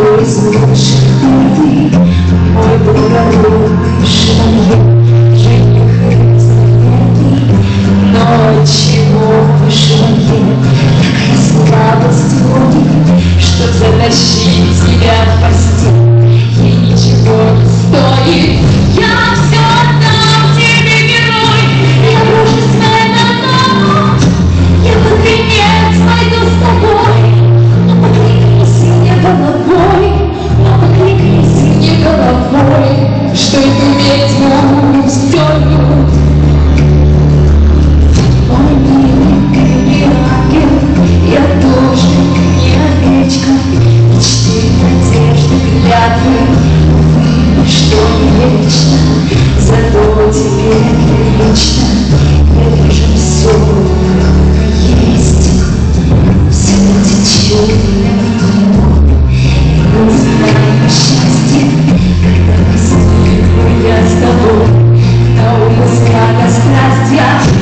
тобой знаешь ты, мой благородный шаман, жених разноверный, но чего ты шаман, такая слабость в что затащить тебя в постель. приятным, что не вечно, зато теперь прилично. Это же все как есть, все течет. Мы знаем счастье, когда с тобой, я с тобой, на умысла, на страсть я.